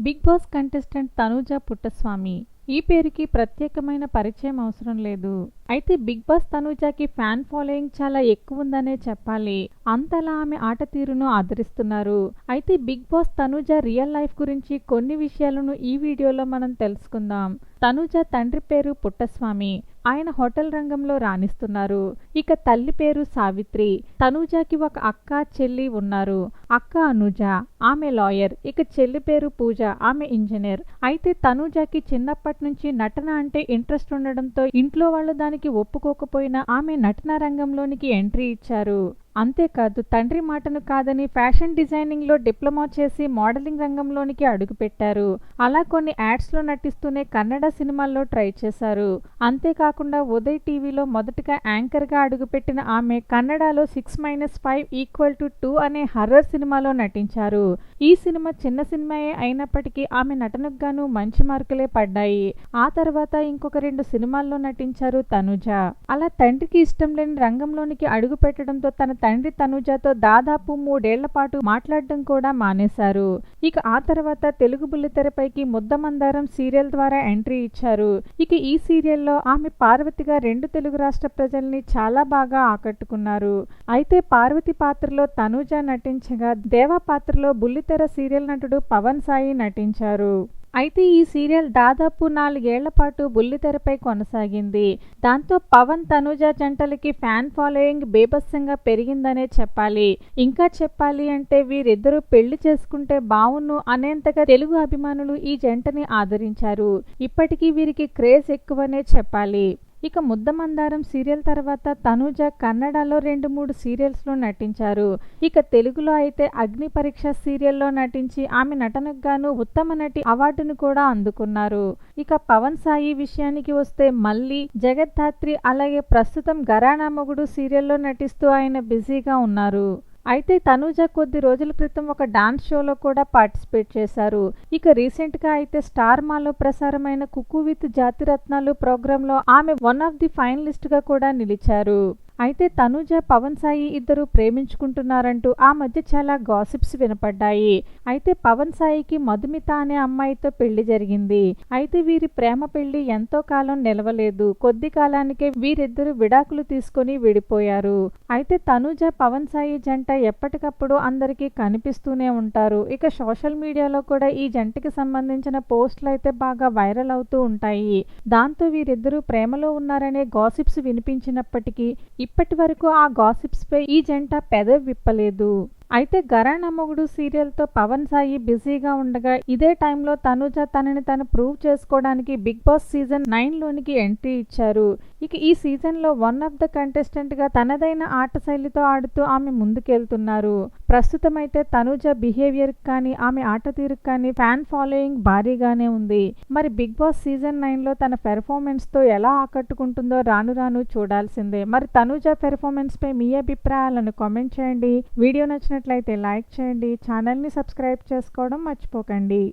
Bigg Boss contestant Tanuja Puttaswamy. ఈ పేరుకి ప్రత్యేకమైన పరిచయం అవసరం లేదు. అయితే బిగ్ బాస్ తనూజకి ఫ్యాన్ ఫాలోయింగ్ చాలా ఎక్కువ ఉందనే చెప్పాలి. అంతలా ఆమె ఆట తీరును ఆదరిస్తున్నారు. అయితే Bigg Boss Tanuja real life గురించి కొన్ని విషయాలను ఈ వీడియోలో మనం తెలుసుకుందాం. తనుజ తండ్రి పేరు పుట్టస్వామి. ఆయన హోటల్ రంగంలో రాణిస్తున్నారు. ఇక తల్లి పేరు సావిత్రి. తనూజకి ఒక అక్క చెల్లి ఉన్నారు. అక్క అనుజ ఆమె లాయర్. ఇక చెల్లి పేరు పూజ ఆమె ఇంజనీర్. అయితే తనూజకి చిన్నప్పటి నుంచి నటన అంటే ఇంట్రెస్ట్ ఉండడంతో ఇంట్లో వాళ్ళు దానికి ఒప్పుకోకపోయినా ఆమె నటన రంగంలోనికి ఎంట్రీ ఇచ్చారు. అంతేకాదు తండ్రి మాటను కాదని ఫ్యాషన్ డిజైనింగ్లో డిప్లొమా చేసి మోడలింగ్ రంగంలోనికి అడుగుపెట్టారు. అలా కొన్ని యాడ్స్లో నటిస్తూనే కన్నడ సినిమాల్లో ట్రై చేశారు. అంతేకాకుండా ఉదయ్ టీవీలో మొదటగా యాంకర్గా అడుగుపెట్టిన ఆమె కన్నడలో six minus five equal to two అనే హర్రర్ సినిమాలో నటించారు. ఈ సినిమా చిన్న సినిమాయే అయినప్పటికీ ఆమె నటనకు గాను మంచి మార్కులే పడ్డాయి. ఆ తర్వాత ఇంకొక రెండు సినిమాల్లో నటించారు తనుజ. అలా తండ్రికి ఇష్టం లేని రంగంలోనికి అడుగు పెట్టడంతో తన తండ్రి తనుజతో దాదాపు మూడేళ్ళ పాటు మాట్లాడడం కూడా మానేశారు. ఇక ఆ తర్వాత తెలుగు బుల్లితెరపైకి ముద్దమందారం సీరియల్ ద్వారా ఎంట్రీ ఇచ్చారు. ఇక ఈ సీరియల్లో ఆమె పార్వతిగా రెండు తెలుగు రాష్ట్ర ప్రజల్ని చాలా బాగా ఆకట్టుకున్నారు. అయితే పార్వతి పాత్రలో తనుజ నటించగా దేవా పాత్రలో బుల్లితెర సీరియల్ నటుడు పవన్ సాయి నటించారు. అయితే ఈ సీరియల్ దాదాపు నాలుగేళ్ళ పాటు బుల్లితెరపై కొనసాగింది. దాంతో పవన్ తనుజ జంటలకి ఫ్యాన్ ఫాలోయింగ్ బేభత్సంగా పెరిగిందనే చెప్పాలి. ఇంకా చెప్పాలి అంటే వీరిద్దరూ పెళ్ళి చేసుకుంటే బావును అనేంతగా తెలుగు అభిమానులు ఈ జంటని ఆదరించారు. ఇప్పటికీ వీరికి క్రేజ్ ఎక్కువనే చెప్పాలి. ఇక ముద్దమందారం సీరియల్ తర్వాత తనూజ కన్నడలో రెండు మూడు సీరియల్స్లో నటించారు. ఇక తెలుగులో అయితే అగ్ని పరీక్ష సీరియల్లో నటించి ఆమె నటనకు గాను ఉత్తమ నటి అవార్డును కూడా అందుకున్నారు. ఇక పవన్ సాయి విషయానికి వస్తే మళ్ళీ జగద్ధాత్రి అలాగే ప్రస్తుతం గరానా మొగుడు సీరియల్లో నటిస్తూ ఆయన బిజీగా ఉన్నారు. అయితే తనూజ కొద్ది రోజుల క్రితం ఒక డాన్స్ షోలో కూడా పార్టిసిపేట్ చేశారు. ఇక రీసెంట్గా అయితే స్టార్ మాలో ప్రసారమైన కుకు విత్ జాతిరత్నాలు ప్రోగ్రాంలో ఆమె వన్ ఆఫ్ ది ఫైనలిస్ట్గా కూడా నిలిచారు. అయితే తనూజ పవన్ సాయి ఇద్దరు ప్రేమించుకుంటున్నారంటూ ఆ మధ్య చాలా గాసిప్స్ వినపడ్డాయి. అయితే పవన్ సాయికి మధుమిత అనే అమ్మాయితో పెళ్ళి జరిగింది. అయితే వీరి ప్రేమ పెళ్ళి ఎంతో కాలం నిలవలేదు. కొద్ది కాలానికే వీరిద్దరు విడాకులు తీసుకొని విడిపోయారు. అయితే తనూజ పవన్ సాయి జంట ఎప్పటికప్పుడు అందరికీ కనిపిస్తూనే ఉంటారు. ఇక సోషల్ మీడియాలో కూడా ఈ జంటకి సంబంధించిన పోస్టులు అయితే బాగా వైరల్ అవుతూ ఉంటాయి. దాంతో వీరిద్దరూ ప్రేమలో ఉన్నారనే గాసిప్స్ వినిపించినప్పటికీ ఇప్పటి వరకు ఆ గాసిప్స్ పై ఈ జంట పెదవి విప్పలేదు. అయితే గరానా మొగుడు సీరియల్తో పవన్ సాయి బిజీగా ఉండగా ఇదే టైంలో తనుజ తనని తను ప్రూవ్ చేసుకోవడానికి బిగ్ బాస్ సీజన్ నైన్ లోనికి ఎంట్రీ ఇచ్చారు. ఇక ఈ సీజన్లో వన్ ఆఫ్ ద కంటెస్టెంట్గా తనదైన ఆట శైలితో ఆడుతూ ఆమె ముందుకెళ్తున్నారు. ప్రస్తుతం అయితే తనుజ బిహేవియర్ కానీ ఆమె ఆట తీరుకు కానీ ఫ్యాన్ ఫాలోయింగ్ భారీగానే ఉంది. మరి బిగ్ బాస్ సీజన్ నైన్లో తన పెర్ఫార్మెన్స్తో ఎలా ఆకట్టుకుంటుందో రాను రాను చూడాల్సిందే. మరి తనుజ పెర్ఫార్మెన్స్ పై మీ అభిప్రాయాలను కామెంట్ చేయండి. వీడియో నచ్చినట్లయితే లైక్ చేయండి. ఛానల్ని సబ్స్క్రైబ్ చేసుకోవడం మర్చిపోకండి.